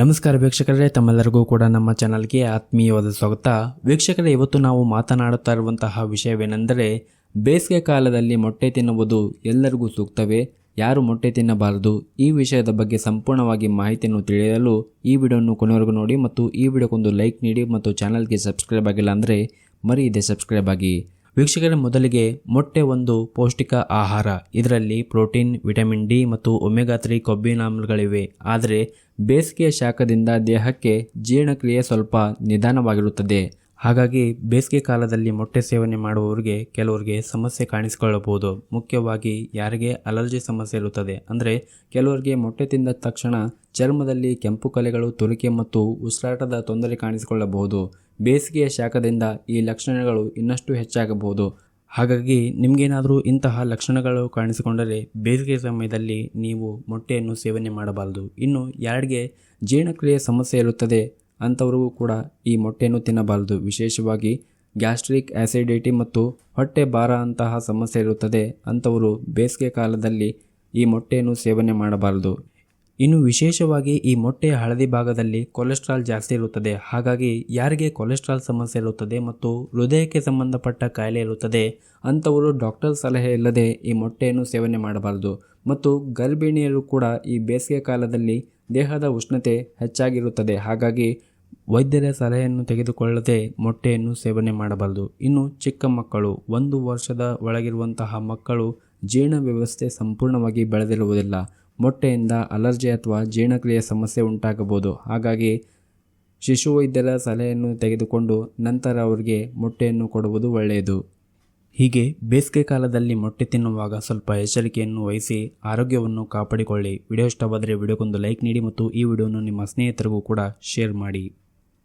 ನಮಸ್ಕಾರ ವೀಕ್ಷಕರೇ, ತಮ್ಮೆಲ್ಲರಿಗೂ ಕೂಡ ನಮ್ಮ ಚಾನಲ್ಗೆ ಆತ್ಮೀಯವಾದ ಸ್ವಾಗತ. ವೀಕ್ಷಕರೇ, ಇವತ್ತು ನಾವು ಮಾತನಾಡುತ್ತಾ ಇರುವಂತಹ ವಿಷಯವೇನೆಂದರೆ, ಬೇಸಿಗೆ ಕಾಲದಲ್ಲಿ ಮೊಟ್ಟೆ ತಿನ್ನುವುದು ಎಲ್ಲರಿಗೂ ಸೂಕ್ತವೇ? ಯಾರು ಮೊಟ್ಟೆ ತಿನ್ನಬಾರದು? ಈ ವಿಷಯದ ಬಗ್ಗೆ ಸಂಪೂರ್ಣವಾಗಿ ಮಾಹಿತಿಯನ್ನು ತಿಳಿಯಲು ಈ ವಿಡಿಯೋವನ್ನು ಕೊನೆವರೆಗೂ ನೋಡಿ ಮತ್ತು ಈ ವಿಡಿಯೋಕ್ಕೊಂದು ಲೈಕ್ ನೀಡಿ ಮತ್ತು ಚಾನಲ್ಗೆ ಸಬ್ಸ್ಕ್ರೈಬ್ ಆಗಿಲ್ಲ ಅಂದರೆ ಇದೆ ಸಬ್ಸ್ಕ್ರೈಬ್ ಆಗಿ. ವೀಕ್ಷಕರ, ಮೊದಲಿಗೆ ಮೊಟ್ಟೆ ಒಂದು ಪೌಷ್ಟಿಕ ಆಹಾರ. ಇದರಲ್ಲಿ ಪ್ರೋಟೀನ್, ವಿಟಮಿನ್ ಡಿ ಮತ್ತು ಒಮೆಗಾ ತ್ರೀ ಕೊಬ್ಬಿನಾಮ್ಲಗಳಿವೆ. ಆದರೆ ಬೇಸಿಗೆಯ ಶಾಖದಿಂದ ದೇಹಕ್ಕೆ ಜೀರ್ಣಕ್ರಿಯೆ ಸ್ವಲ್ಪ ನಿಧಾನವಾಗಿರುತ್ತದೆ. ಹಾಗಾಗಿ ಬೇಸಿಗೆ ಕಾಲದಲ್ಲಿ ಮೊಟ್ಟೆ ಸೇವನೆ ಮಾಡುವವರಿಗೆ ಕೆಲವರಿಗೆ ಸಮಸ್ಯೆ ಕಾಣಿಸಿಕೊಳ್ಳಬಹುದು. ಮುಖ್ಯವಾಗಿ ಯಾರಿಗೆ ಅಲರ್ಜಿ ಸಮಸ್ಯೆ ಇರುತ್ತದೆ ಅಂದರೆ ಕೆಲವರಿಗೆ ಮೊಟ್ಟೆ ತಿಂದ ತಕ್ಷಣ ಚರ್ಮದಲ್ಲಿ ಕೆಂಪು ಕಲೆಗಳು ತುರಿಕೆ ಮತ್ತು ಉಸಿರಾಟದ ತೊಂದರೆ ಕಾಣಿಸಿಕೊಳ್ಳಬಹುದು. ಬೇಸಿಗೆಯ ಶಾಖದಿಂದ ಈ ಲಕ್ಷಣಗಳು ಇನ್ನಷ್ಟು ಹೆಚ್ಚಾಗಬಹುದು. ಹಾಗಾಗಿ ನಿಮಗೇನಾದರೂ ಇಂತಹ ಲಕ್ಷಣಗಳು ಕಾಣಿಸಿಕೊಂಡರೆ ಬೇಸಿಗೆ ಸಮಯದಲ್ಲಿ ನೀವು ಮೊಟ್ಟೆಯನ್ನು ಸೇವನೆ ಮಾಡಬಾರದು. ಇನ್ನು ಯಾರಿಗೆ ಜೀರ್ಣಕ್ರಿಯೆ ಸಮಸ್ಯೆ ಇರುತ್ತದೆ ಅಂಥವ್ರಿಗೂ ಕೂಡ ಈ ಮೊಟ್ಟೆಯನ್ನು ತಿನ್ನಬಾರದು. ವಿಶೇಷವಾಗಿ ಗ್ಯಾಸ್ಟ್ರಿಕ್ ಆ್ಯಸಿಡಿಟಿ ಮತ್ತು ಹೊಟ್ಟೆ ಭಾರ ಅಂತಹ ಸಮಸ್ಯೆ ಇರುತ್ತದೆ ಅಂಥವರು ಬೇಸಿಗೆ ಕಾಲದಲ್ಲಿ ಈ ಮೊಟ್ಟೆಯನ್ನು ಸೇವನೆ ಮಾಡಬಾರದು. ಇನ್ನು ವಿಶೇಷವಾಗಿ ಈ ಮೊಟ್ಟೆಯ ಹಳದಿ ಭಾಗದಲ್ಲಿ ಕೊಲೆಸ್ಟ್ರಾಲ್ ಜಾಸ್ತಿ ಇರುತ್ತದೆ. ಹಾಗಾಗಿ ಯಾರಿಗೆ ಕೊಲೆಸ್ಟ್ರಾಲ್ ಸಮಸ್ಯೆ ಇರುತ್ತದೆ ಮತ್ತು ಹೃದಯಕ್ಕೆ ಸಂಬಂಧಪಟ್ಟ ಕಾಯಿಲೆ ಇರುತ್ತದೆ ಅಂಥವರು ಡಾಕ್ಟರ್ ಸಲಹೆ ಇಲ್ಲದೆ ಈ ಮೊಟ್ಟೆಯನ್ನು ಸೇವನೆ ಮಾಡಬಾರದು. ಮತ್ತು ಗರ್ಭಿಣಿಯರು ಕೂಡ ಈ ಬೇಸಿಗೆ ಕಾಲದಲ್ಲಿ ದೇಹದ ಉಷ್ಣತೆ ಹೆಚ್ಚಾಗಿರುತ್ತದೆ. ಹಾಗಾಗಿ ವೈದ್ಯರ ಸಲಹೆಯನ್ನು ತೆಗೆದುಕೊಳ್ಳದೆ ಮೊಟ್ಟೆಯನ್ನು ಸೇವನೆ ಮಾಡಬಾರದು. ಇನ್ನು ಚಿಕ್ಕ ಮಕ್ಕಳು, ಒಂದು ವರ್ಷದ ಒಳಗಿರುವಂತಹ ಮಕ್ಕಳು ಜೀರ್ಣ ವ್ಯವಸ್ಥೆ ಸಂಪೂರ್ಣವಾಗಿ ಬೆಳೆದಿರುವುದಿಲ್ಲ. ಮೊಟ್ಟೆಯಿಂದ ಅಲರ್ಜಿ ಅಥವಾ ಜೀರ್ಣಕ್ರಿಯೆ ಸಮಸ್ಯೆ ಉಂಟಾಗಬಹುದು. ಹಾಗಾಗಿ ಶಿಶು ವೈದ್ಯರ ಸಲಹೆಯನ್ನು ತೆಗೆದುಕೊಂಡು ನಂತರ ಅವರಿಗೆ ಮೊಟ್ಟೆಯನ್ನು ಕೊಡುವುದು ಒಳ್ಳೆಯದು. ಹೀಗೆ ಬೇಸಿಗೆ ಕಾಲದಲ್ಲಿ ಮೊಟ್ಟೆ ತಿನ್ನುವಾಗ ಸ್ವಲ್ಪ ಎಚ್ಚರಿಕೆಯನ್ನು ವಹಿಸಿ ಆರೋಗ್ಯವನ್ನು ಕಾಪಾಡಿಕೊಳ್ಳಿ. ವಿಡಿಯೋ ಇಷ್ಟವಾದರೆ ವಿಡಿಯೋಗೊಂದು ಲೈಕ್ ನೀಡಿ ಮತ್ತು ಈ ವಿಡಿಯೋವನ್ನು ನಿಮ್ಮ ಸ್ನೇಹಿತರಿಗೂ ಕೂಡ ಶೇರ್ ಮಾಡಿ.